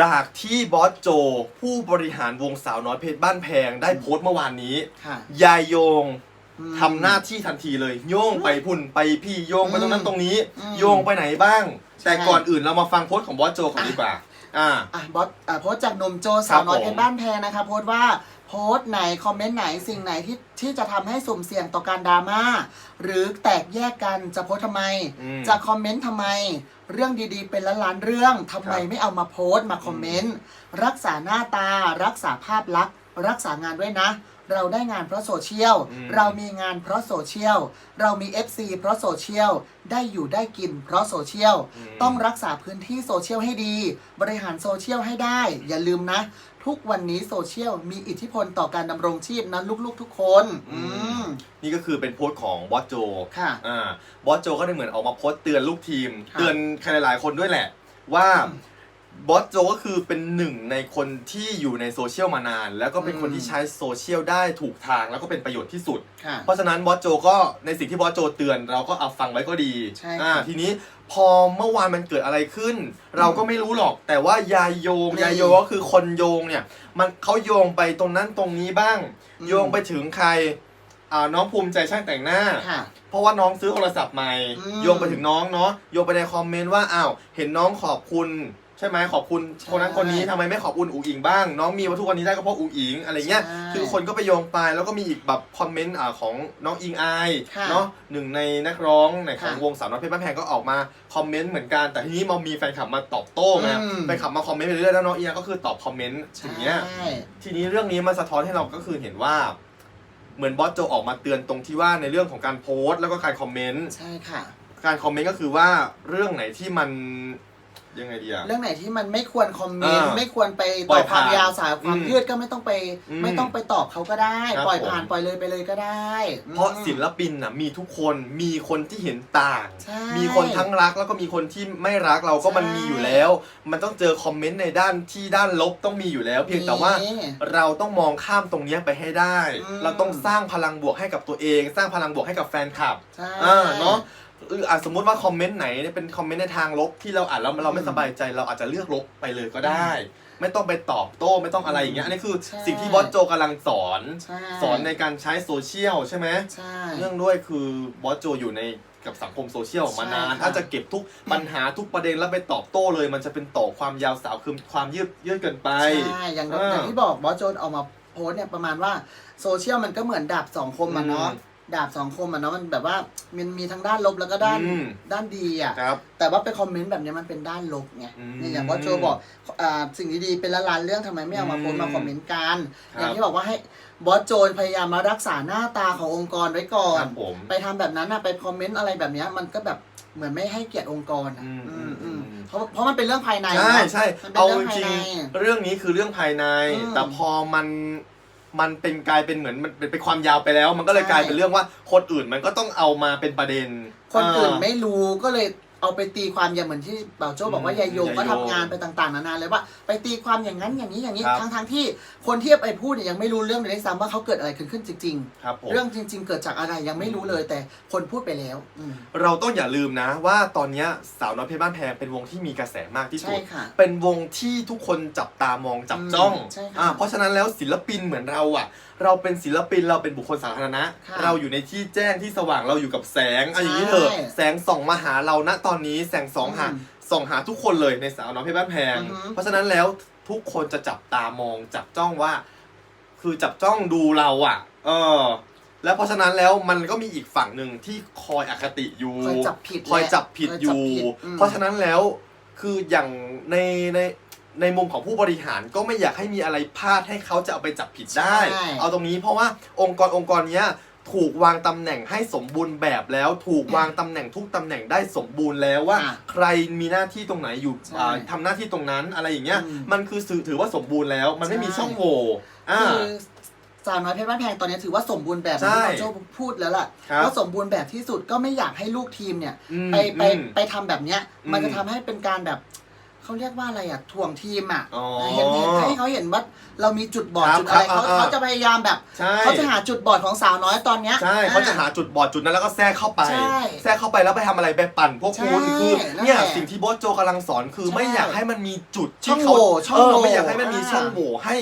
จากที่บอสโจผู้บริหารวงสาวน้อยเพชรบ้านแพงได้โพสต์เมื่อวานนี้ ค่ะ ยายโยงอืมทำหน้าที่ทันทีเลย โยงไปพุ่นไปพี่โยงไปตรงนั้นตรงนี้ อืมโยงไปไหนบ้างใช่แต่ก่อนอื่นเรามาฟังโพสต์ของบอสโจก่อนดีกว่า อ่า อะบอสอะโพสต์จากหนมโจสาวน้อยครับผมเพชรบ้านแพงนะคะโพสต์ว่า โพสต์ไหน คอมเมนต์ไหนสิ่งไหนที่ที่จะทำให้สุ่มเสี่ยงต่อการดราม่าหรือแตกแยกกันจะโพสต์ทำไมอืมจะคอมเมนต์ทำไม เรื่องดีๆ เป็นล้านล้านๆเรื่องทำไมครับไม่เอามาโพสต์มาคอมเมนต์รักษาหน้าตา รักษาภาพลักษณ์ รักษางานด้วยนะ เราได้งานเพราะโซเชียลอืมเรามีงานเพราะโซเชียล เรามี FC เพราะโซเชียล ได้อยู่ได้กินเพราะโซเชียล ต้องรักษาพื้นที่โซเชียลให้ดี บริหารโซเชียลให้ได้ อย่าลืมนะ ทุกวันนี้โซเชียลมีอิทธิพลต่อการดำรงชีพนะลูกๆทุกคน อืม นี่ก็คือเป็นโพสต์ของบอสโจค่ะอ่าบอสโจก็ได้เหมือนออกมาโพสต์เตือนลูกทีม ค่ะ เตือนใครหลายๆคนด้วยแหละ ว่า บอสโจก็คือเป็นหนึ่งในคนที่อยู่ในโซเชียลมานาน แล้วก็เป็นคนที่ใช้โซเชียลได้ถูกทางแล้วก็เป็นประโยชน์ที่สุด ค่ะ เพราะฉะนั้นบอสโจก็ในสิ่งที่บอสโจเตือนเราก็เอาฟังไว้ก็ดีใช่อ่าค่ะทีนี้พอเมื่อวานมันเกิดอะไรขึ้น เราก็ไม่รู้หรอกแต่ว่ายายโยงนี่ยายโยงก็คือคนโยงเนี่ย มันเขาโยงไปตรงนั้นตรงนี้บ้าง อืม โยงไปถึงใครอ่าน้องภูมิใจช่างแต่งหน้า ค่ะ เพราะว่าน้องซื้อโทรศัพท์ใหม่อืมโยงไปถึงน้องเนาะโยงไปในคอมเมนต์ว่าอ้าวเห็นน้องขอบคุณใช่ไหมขอบคุณใช่คนนั้นคนนี้ทำไมไม่ขอบคุณอุ๋งอิงบ้าง น้องมีวัตถุกวันนี้ได้ก็เพราะอุ๋งอิงอะไรเงี้ย ใช่คือคนก็ไปโยงไปแล้วก็มีอีกแบบคอมเมนต์อ่าของน้องอิงอายค่ะเนาะหนึ่งในนักร้องในของค่ะวงสาวน้อยเพชรบ้านแพงก็ออกมาคอมเมนต์เหมือนกันแต่ทีนี้มันมีแฟนคลับมาตอบโต้ไงอืม แฟนคลับมาคอมเมนต์ไปเรื่อยๆแล้วน้องอิงก็คือตอบคอมเมนต์อย่างเงี้ย ใช่ ทีนี้เรื่องนี้มันสะท้อนให้เราก็คือเห็นว่า เหมือนบอสโจออกมาเตือนตรงที่ว่าในเรื่องของการโพสต์แล้วก็การคอมเมนต์ ใช่ค่ะ การคอมเมนต์ก็คือว่าเรื่องไหนที่มัน ยังไงดีอะ เรื่องไหนที่มันไม่ควรคอมเมนต์อ่าไม่ควรไปปล่ต่ออยความผ่านยาวสายความอืมยืดก็ไม่ต้องไป อืมไม่ต้องไปตอบเขาก็ได้ ครับปล่อยผ่านผม ปล่อยเลยไปเลยก็ได้เพราะอืม ศิลปินน่ะมีทุกคนมีคนที่เห็นต่าง ใช่มีคนทั้งรักแล้วก็มีคนที่ไม่รักเราก็ใช่มันมีอยู่แล้ว มันต้องเจอคอมเมนต์ในด้านที่ด้านลบต้องมีอยู่แล้ว เพียงแต่ว่า นี่ เราต้องมองข้ามตรงเนี้ยไปให้ได้ อืม เราต้องสร้างพลังบวกให้กับตัวเอง สร้างพลังบวกให้กับแฟนคลับ ใช่ อ่าเนาะ เอออะสมมุติว่าคอมเมนต์ไหนเนี่ยเป็นคอมเมนต์ในทางลบที่เราอ่านแล้วเราไม่อืมสบายใจเราอาจจะเลือกลบไปเลยก็ได้ ไม่ต้องไปตอบโต้ไม่ต้องอะไรอย่างเงี้ยอันนี้คือ ใช่ สิ่งที่บอสโจกำลังสอน ใช่สอนในการใช้โซเชียลใช่ไหมใช่ เรื่องด้วยคือบอสโจอยู่ในกับสังคมโซเชียลมานานใช่ค่ะ ถ้าจะเก็บทุกปัญหาทุกประเด็นแล้วไปตอบโต้เลย มันจะเป็นต่อความยาวสาวคือความยืดยืดเกินไป ใช่ อย่างเออออย่างที่บอกบอสโจนออกมาโพสต์เนี่ยประมาณว่าโซเชียลมันก็เหมือนดาบสองคมอะเนาะ อืม ดาบสองคมอะเนาะมันแบบว่ามันมีทั้งด้านลบแล้วก็ด้านอืม ด้านดีอะครับ แต่ว่าไปคอมเมนต์แบบเนี้ยมันเป็นด้านลบไงอืมนี่อย่างว่าโจบอกอ่าสิ่งดีๆเป็นละลานเรื่องทำไมไม่เอามาโพสต์มาคอมเมนต์กันครับ อย่างที่บอกว่าให้บอสโจนพยายามมารักษาหน้าตาขององค์กรไว้ก่อคน รับผม ไปทำแบบนั้นอะไปคอมเมนต์อะไรแบบเนี้ยมันก็แบบเหมือนไม่ให้เกียรติองค์กรอะอืมอืมอืมอืม เพราะเพราะมันเป็นเรื่องภายในใช่เนอะใช่มันเป็นเอาเรื่จองภายริงในๆเรื่องนี้คือเรื่องภายใน อืมแต่พอมัน มันเป็นกลายเป็นเหมือนมันเป็นเป็นความยาวไปแล้ว มันก็เลยใช่กลายเป็นเรื่องว่าคนอื่นมันก็ต้องเอามาเป็นประเด็นคนอื่นอ่าไม่รู้ก็เลย เอาไปตีความอย่างเหมือนที่เป่าโจ้บอกว่าอืมยายโยงก็ยายโยงทำงานไปต่างๆนานาเลยว่าไปตีความอย่างนั้นอย่างนี้อย่างนี้ครับ ทั้งทั้งๆที่คนที่ไปพูดเนี่ยยังไม่รู้เรื่องเลยด้วยซ้ำว่าเขาเกิดอะไรขึ้นขึ้นจริง ครับผม ๆ เรื่องจริง ๆ เกิดจากอะไรยังไม่รู้เลยแต่คนพูดไปแล้วอืมเราต้องอย่าลืมนะว่าตอนเนี้ยสาวน้อยเพชรบ้านแพงเป็นวงที่มีกระแสมากที่สุใช่ด ค่ะ เป็นวงที่ทุกคนจับตามองจับจ้องอืมใช่ค่ะอ่าเพราะฉะนั้นแล้วศิลปินเหมือนเราอะ เราเป็นศิลปินเราเป็นบุคคลสาธารณะ ค่ะเราอยู่ในที่แจ้งที่สว่างเราอยู่กับแสงเอาอย่างนี้เถอะใช่ แสงส่องมาหาเราณตอนนี้แสงสองหาอืมส่องหาทุกคนเลยในสาวน้อยเพชรบ้านแพง อือฮึ เพราะฉะนั้นแล้วทุกคนจะจับตามองจับจ้องว่า คือจับจ้องดูเราอะ เออ แล้วเพราะฉะนั้นแล้วมันก็มีอีกฝั่งหนึ่งที่คอยอคติอยู่ คอยจับผิดคอยจับผิดคอยอจับยู่ผิดอืมเพราะฉะนั้นแล้วคืออย่างในในในมุมของผู้บริหารก็ไม่อยากให้มีอะไรพลาดให้เขาจะเอาไปจับผิดได้ ใช่ เอาตรงนี้เพราะว่าองค์กรองค์กรเนี้ย ถูกวางตำแหน่งให้สมบูรณ์แบบแล้วถูกวางตำแหน่งทุกตำแหน่งได้สมบูรณ์แล้วว่า อะใครมีหน้าที่ตรงไหนอยู่ใช่อ่าทำหน้าที่ตรงนั้นอะไรอย่างเงี้ยอืมมันคือสื่อถือว่าสมบูรณ์แล้ว มันไม่มีใช่ ช่องโหว่อ่า คือสาวน้อยเพชรบ้านแพงตอนนี้ถือว่าสมบูรณ์แบบใช่ที่เป่าโจ้พูดแล้วล่ะครับว่าสมบูรณ์แบบที่สุดก็ไม่อยากให้ลูกทีมเนี่ย อืมไปไปอืมไปทำแบบเนี้ยอืมมันจะทำให้เป็นการแบบ เขาเรียกว่าอะไรอะถ่วงทีมอะอ๋อเห็นเห็นให้เขาเห็นว่าเรามีจุดบอดครับจุดอะไรครับเขาอ่า เขาจะพยายามแบบใช่เขาจะหาจุดบอดของสาวน้อยตอนเนี้ย ใช่เขาจะหาจุดบอดจุดนั้นแล้วก็แทรกเข้าไป ใช่แทรกเข้าไปแล้วไปทำอะไรไปปั่นพวกคุณใช่คือนั่นเนี่ยแหละสิ่งที่โบสโจกำลังสอนคือใช่ไม่อยากให้มันมีจุดช่ที่องเขาโหว่ช่องเออโหว่ไม่อยากให้มันมีอ่าช่องโหว่ให้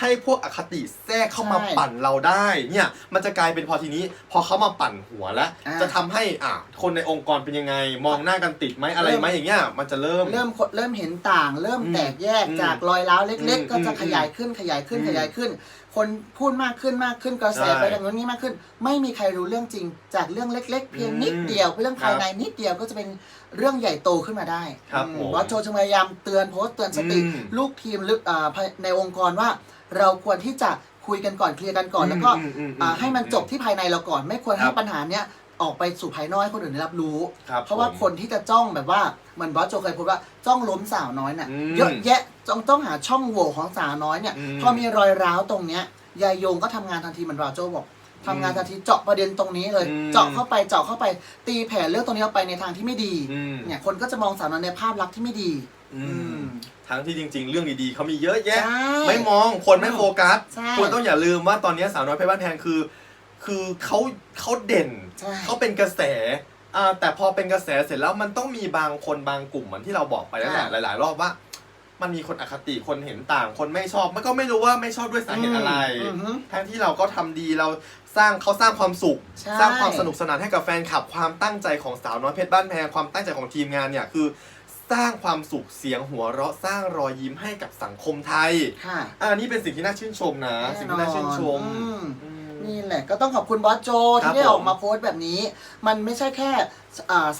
ให้พวกอคติแทรกเข้ามาใช่ปั่นเราได้เนี่ยมันจะกลายเป็นพอทีนี้ พอเขามาปั่นหัวแล้ว อ่า จะทำให้อะคนในองค์กรเป็นยังไง มองหน้ากันติดไหมอะไรไหมอย่างเงี้ยมันจะเริ่ม เริ่มเริ่มเห็นต่าง เริ่มอืมแตกแยกอืมจากรอยร้าวเล็ก อืมๆ ก็จะอืมขยายขึ้นขยายขึ้นอืมขยายขึ้น คนพูดมากขึ้นมากขึ้นกระแสใช่ไปทางนู้นนี่มากขึ้น ไม่มีใครรู้เรื่องจริง จากเรื่องเล็ก ๆ เพียงนิดอืมเดียวเรื่องภายในนิดเดียวก็จะเป็น เรื่องใหญ่โตขึ้นมาได้ครับอืมผมบอสโจจะพยายามเตือนโพสต์เตือนสติอืมลูกทีมหรืออ่าภายในองค์กรว่า เราควรที่จะคุยกันก่อนเคลียร์กันก่อน แล้วก็อืมอืมอืมอ่าให้มันจบที่ภายในเราก่อน ไม่ควรคให้รับ ปัญหาเนี้ยออกไปสู่ภายนอกให้คนอื่นได้รับรู้ ครับเพราะว่าผม คนที่จะจ้องแบบว่าเหมือนบอสโจเคยพูดว่าจ้องล้มสาวน้อยน่ะอืมเยอะแยะจ้องต้องหาช่องโหว่ของสาวน้อยเนี่ยอืมพอมีรอยร้าวตรงเนี้ยยายโยงก็ทำงานทันทีเหมือนบอสโจบอก ทำงานทันทีเจาะประเด็นตรงนี้เลย อืม เจาะเข้าไปเจาะเข้าไปตีแผ่เรื่องตรงนี้ออกไปในทางที่ไม่ดี อืมเนี่ยคนก็จะมองสาวน้อยในภาพลักษณ์ที่ไม่ดี อือืมม ทั้งที่จริง ๆ เรื่องดีๆเขามีเยอะแยะ ใช่ไม่มองคนไม่โฟกัสใช่ คุณต้องอย่าลืมว่าตอนนี้สาวน้อยเพชรบ้านแพงคือ คือเขาเขาเด่น ใช่ เขาเป็นกระแสอ่าแต่พอเป็นกระแสเสร็จแล้วมันต้องมีบางคนบางกลุ่มเหมือนที่เราบอกไปแล้วแหละหลาย ๆ รอบว่า มันมีคนอคติคนเห็นต่างคนไม่ชอบ มันก็ไม่รู้ว่าไม่ชอบด้วยสาเหตุอะไร อืมอืมทั้งที่เราก็ทำดีเราสร้างเขาสร้างความสุข ใช่ สร้างความสนุกสนานให้กับแฟนคลับความตั้งใจของสาวน้อยเพชรบ้านแพงความตั้งใจของทีมงานเนี่ยคือ สร้างความสุขเสียงหัวเราะสร้างรอยยิ้มให้กับสังคมไทย ค่ะอ่านี่เป็นสิ่งที่น่าชื่นชมนะ สิ่งที่น่าชื่นชม อืมอืมนี่แหละก็ต้องขอบคุณบอสโจ ครับที่ได้ผมออกมาโพสต์แบบนี้ มันไม่ใช่แค่อ่า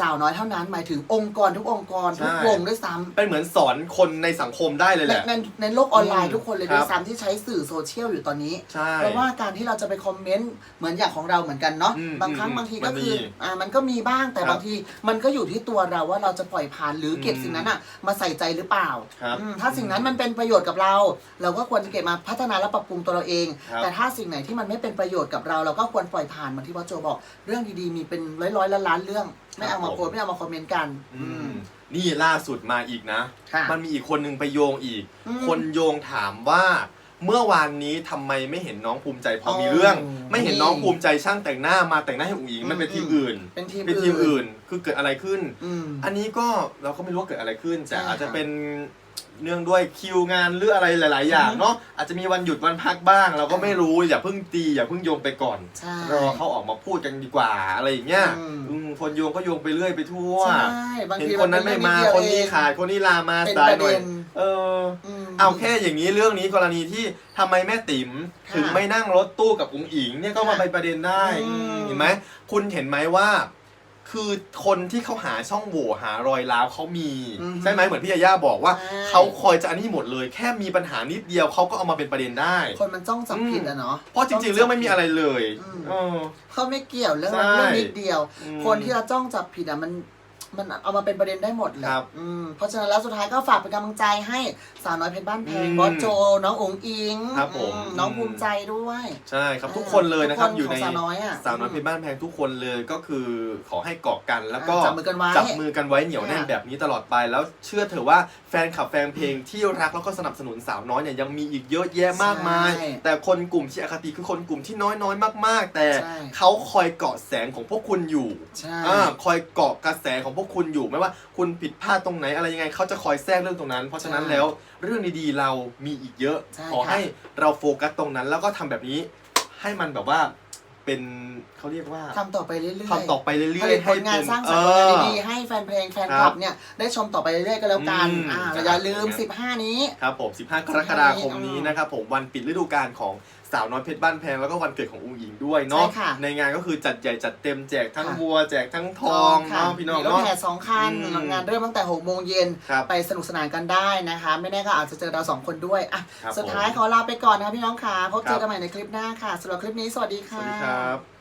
สาวน้อยเท่านั้นหมายถึงองค์กรทุกองค์กรใช่ทุกวงด้วยซ้ำเป็นเหมือนสอนคนในสังคมได้เลยแหในละในในโลกออนไลน์อืมทุกคนเลยครับด้วยซ้ำที่ใช้สื่อโซเชียลอยู่ตอนนี้ใช่เพราะว่าการที่เราจะไปคอมเมนต์เหมือนอย่างของเราเหมือนกันเนาะอืมบางครั้งอืมบางทีมัก็นมีคืออ่ามันก็มีบ้างแต่ครับบางทีมันก็อยู่ที่ตัวเราว่าเราจะปล่อยผ่านหรือเก็บอืมสิ่งนั้นอะมาใส่ใจหรือเปล่าครับอืมถ้าสิ่งนั้นมันเป็นประโยชน์กับเรา เราก็ควรจะเก็บมาพัฒนาและปรับปรุงตัวเราเองครับแต่ถ้าสิ่งไหนที่มันไม่เป็นประโยชน์กับเรา เราก็ควรปล่อยผ่านเหมือนที่พ่อโจบอกเรื่องดีๆมีเป็นร้อยร้อยๆล้านล้านๆเรื่อง ไม่เอามาโพสต์ไม่เอามาคอมเมนต์กัน อืม นี่ล่าสุดมาอีกนะ ค่ะมันมีอีกคนนึงไปโยงอีก อืมคนโยงถามว่า เมื่อวานนี้ทำไมไม่เห็นน้องภูมิใจพอมีเรื่อง อ๋อไม่เห็นน้องภูมิใจช่างแต่งหน้ามาแต่งหน้าให้อุ๋งอิงมันเป็นอืม ทีมอื่น เป็นทีมเป็นทีมอื่น คือเกิดอะไรขึ้น อืม อันนี้ก็เราก็ไม่รู้ว่าเกิดอะไรขึ้นแต่ใช่อาจจะค่ะเป็น เนื่องด้วยคิวงานหรืออะไรหลาย ๆ อย่างอืมเนาะอาจจะมีวันหยุดวันพักบ้าง เราก็ไม่รู้อย่าเพิ่งตีอย่าเพิ่งโยงไปก่อนใช่รอเขาออกมาพูดกันดีกว่าอะไรอย่างเงี้ยอืม อืมคนโยงก็โยงไปเรื่อยไปทั่วใช่บางเห็นทีคนนั้นไม่มาเป็คนเรื่องนี้เดียวขาดคนนี้ลามาเป็นสายประหน่อยเด็น เออ ม เอาแค่อย่างนี้เรื่องนี้กรณีที่ทำไมแม่ติ๋มค่ะถึงไม่นั่งรถตู้กับอุ๋งอิงเนี่ยก็มาค่ะเป็นประเด็นได้อืม เห็นไหมคุณเห็นไหมว่า คือคนที่เขาหาช่องโหว่หารอยร้าวเขามี อืมใช่ไหมเหมือนพี่ยาย่าบอกว่าใช่ เขาคอยจะอันนี้หมดเลย แค่มีปัญหานิดเดียวเขาก็เอามาเป็นประเด็นได้ คนมันจ้องจับผิดอะเนาะ เพราะจริง ๆ เรื่องไม่มีอะไรเลยอืม เออ เขาไม่เกี่ยวเรื่องใช่เรื่องนิดเดียว อืม คนที่เราจ้องจับผิดอะมัน มันเอามาเป็นประเด็นได้หมดเลยครับอืมเพราะฉะนั้นแล้วสุดท้ายก็ฝากเป็นกำลังใจให้สาวน้อยเพชรบ้านแพงอืมบอสโจ น้ององอิงครับผม อืน้องภูมิใจด้วยใช่ครับทุกคนเลยนะครับทุกอยู่ในขงสาวน้อยอะสาวน้อยเพชรบ้านแพงทุกคนเลยก็คือขอให้เกาะกันแล้วก็ จับมือกันไว้ จับมือกันไว้เหนียวแน่นค่ะ แบบนี้ตลอดไป แล้วเชื่อเถอะว่าแฟนคลับแฟนเพลงที่รักแล้วก็สนับสนุนสาวน้อยเนี่ยยังมีอีกเยอะแยะมากมาย ใช่แต่คนกลุ่มที่อคติคือคนกลุ่มที่น้อยน้อยๆมาก ๆ แต่ใช่ เขาคอยเกาะแสงของพวกคุณอยู่ใช่ อ่าคอยเกาะกระแสของพวกคุณอยู่ไม่ว่าคุณผิดพลาดตรงไหนอะไรยังไงเขาจะคอยแทรกเรื่องตรงนั้น เพราะฉะนั้นแล้วเรื่องดีๆเรามีอีกเยอะใช่ขอค่ะ ให้เราโฟกัสตรงนั้น แล้วก็ทำแบบนี้ให้มันแบบว่าเป็นเขาเรียกว่าทำต่อไปเรื่อยๆทำต่อไปเรื่ผอยลิตๆผลงานเป็สร้างเอสรรค์ผลงานอดีๆให้แฟนเพลงแฟนคครัลับบเนี่ยได้ชมต่อไปเรื่อยๆก็แล้วกันอืม อ่าครับอย่าลืม 15 นี้ ครับผม 15 กรกฎาคมนี้นะครับผมวันปิดฤดูกาลของ สาวน้อยเพชรบ้านแพงแล้วก็วันเกิดของอุ้งหญิงด้วยเนาะใช่ค่ะในงานก็คือจัดใหญ่จัดเต็มแจกทั้งค่ะ วัวแจกทั้งทองเนาะพี่น้องมีรถเนาะ แห่สองคันอืมงานเริ่มตั้งแต่6โมงเย็นครับไปสนุกสนานกันได้นะคะ ไม่แน่ก็อาจจะเจอเราสองคนด้วยอะครับสุดท้ายผมขอลาไปก่อนนะคะพี่น้องค่ะพบเจครัอบ กันใหม่ในคลิปหน้าค่ะสำหรับคลิปนี้สวัสดีสค่ะ วัสดีครับ